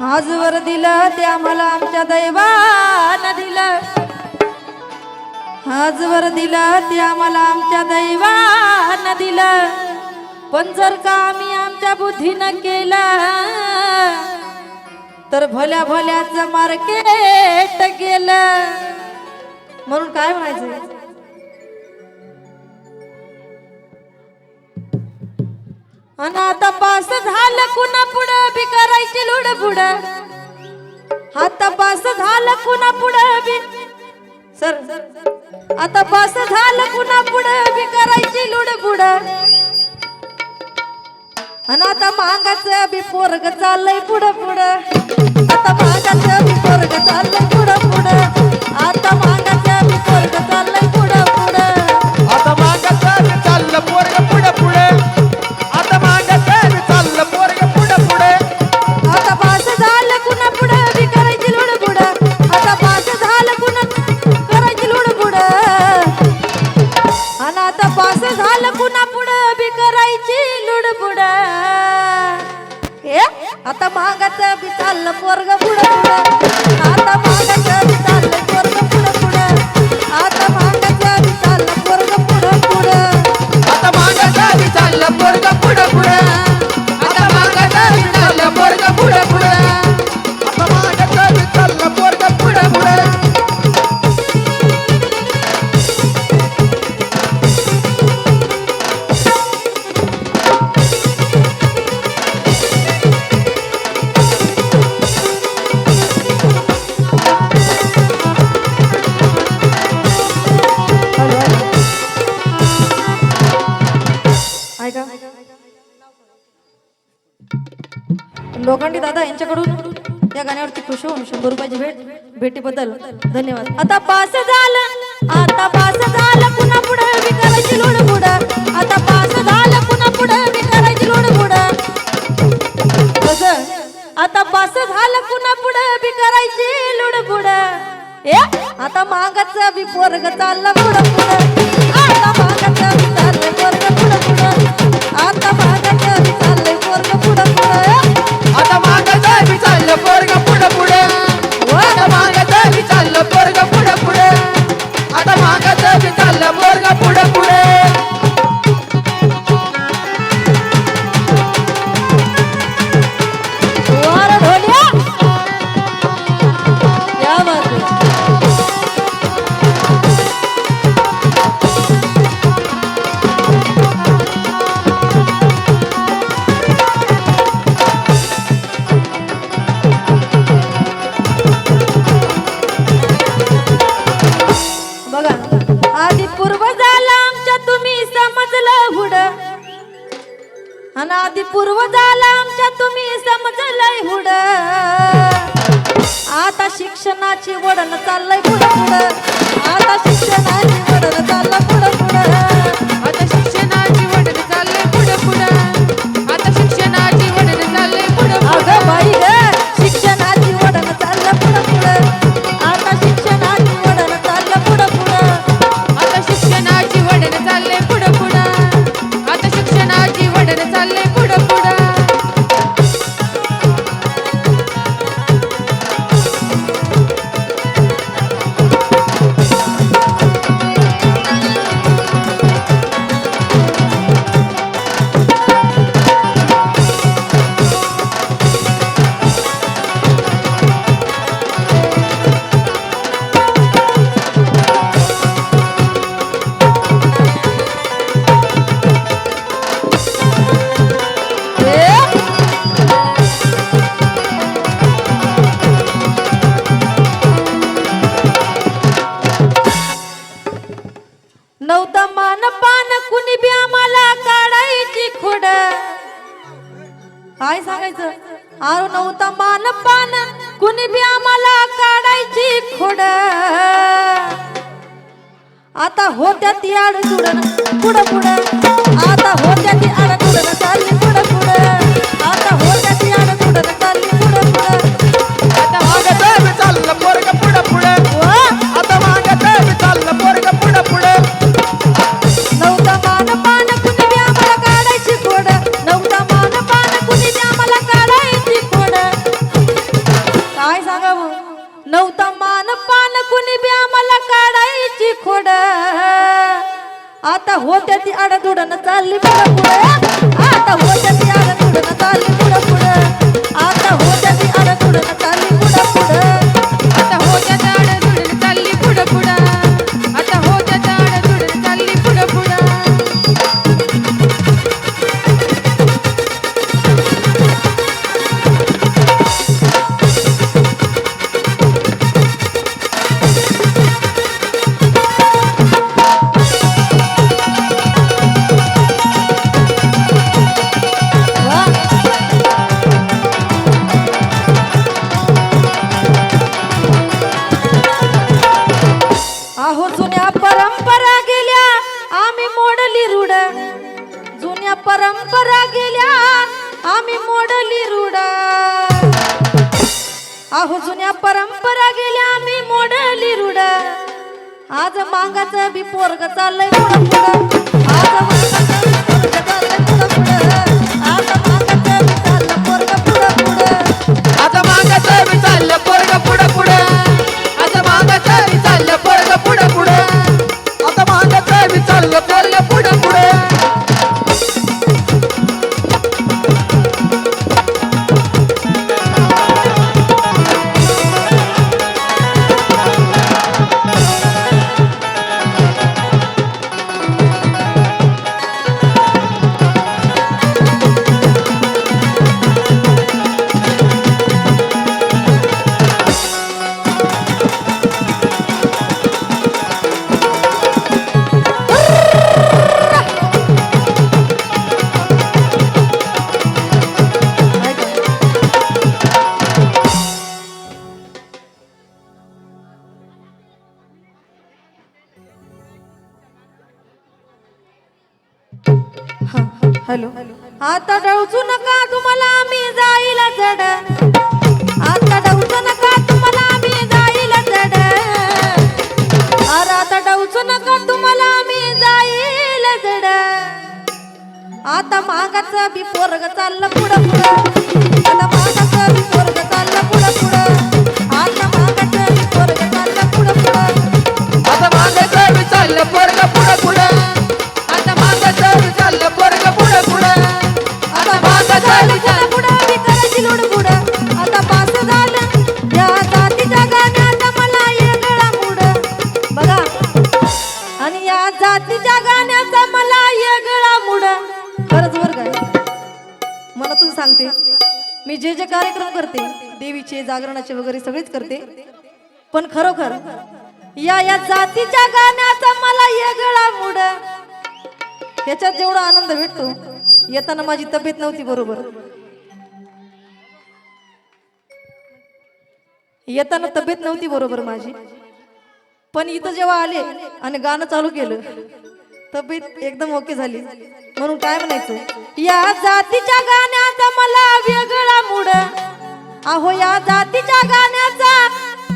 आजवर दिलं ते आम्हाला आमच्या दैवानं दिलं. आजवर दिलं ते आम्हाला आमच्या दैवानं दिलं. पण जर का आम्ही आमच्या बुद्धीनं केलं तर भल्या भल्याचं मार्केट गेलं. म्हणून काय म्हणायचं? आणि आता पास झालं कुणा पुढं बी करायची लुड पुढं आता पास झालं कुणा पुढं बी सर आता पास झालं कुणा पुढं बी करायची लुड पुढं आणि आता मागाचं बी पोरग चाललंय पुढं पुढं. आता मागाचं बी पोरग चाललंय पुढं पुढं. आता मागाचं आता मागाचं बी चाललं पोरग पुढं पुढं. आता मागाचं बी चाललं पोरग पुढं पुढं. आता मागाचं बी चाललं पोरग पुढं पुढं. आता मागाचं बी चाललं पोरग पुढे पुढे. लोखंडी दादा यांच्याकडून या गाण्यावरती खुश होऊन शंभर रुपयाची भेट भेटीबद्दल धन्यवाद. आता पास झालं आता पास झालं पुन्हा पुढे विकायची करायची लोड आता पास झालं पुन्हा पुढे विकायची करायची लोड पुढं आता पास झालं पुन्हा पुढे विकायची करायची लोड पुढं ए आता मागाचं बी पोरग चाललं पुढं पुढं. आता मागाचं बी पोरग पुढं. शिक्षणाची वडण चाललंय पुढं पुढं. आता होत्या ती आड जुडन पुढं पुढं. आता होत्या ती आड जुडन चालली. आम्ही मोडली रुडा अहो जुन्या परंपरा गेल्या आम्ही मोडली रुडा आज मांगाचं बी पोरग चाललंय आज मांगाचं हॅलो. आता डळचू नका तुम्हाला आम्ही जाईल जड. आता डळचू नका तुम्हाला आम्ही जाईल जड. अरे आता डळचू नका तुम्हाला आम्ही जाईल जड. आता मागाचं बी पोरग चाललं पुढं पुढं. आता मागाचं बी पोरग चाललं पुढं पुढं. आता मागाचं बी पोरग चाललं पुढं पुढं. आता मागाचं बी चाललं पोरग पुढं. खरंच बर काय मनातून सांगते मी जे जे कार्यक्रम करते देवीचे जागरणाचे वगैरे सगळेच करते. पण खरोखर या या जातीच्या गाण्याचा मला येगळा मुड. याच्यात जेवढा आनंद भेटतो येताना माझी तब्येत नव्हती बरोबर. येताना तब्येत नव्हती बरोबर माझी. पण इथं जेव्हा आले आणि गाणं चालू केलं तब्येत एकदम ओके झाली. म्हणून काय म्हणायचं? या जातीच्या गाण्याचा मला वेगळा मुड. अहो या जातीच्या गाण्याचा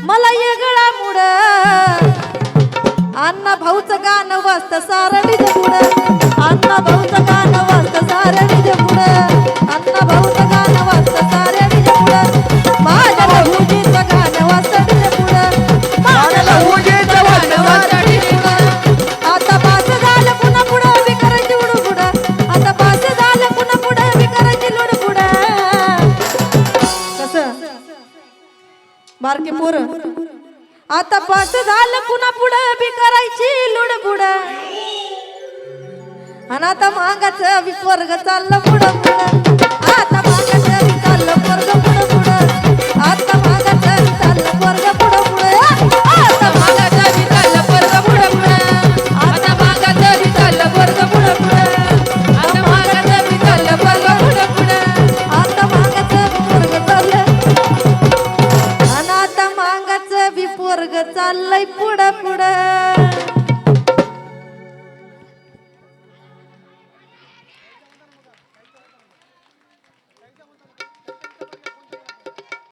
मला वेगळा मुड. अण्णा भाऊचं गाणं वाजतं सारडीचं मुड. अण्णा भाऊचं गाणं बारके पोर आता पास झालं पुन्हा पुढं बी करायची लुडबुड. आणि आता मागाच विस्वर्ग चाललं पुढं पुढं. आता मागाच चाललं वर्ग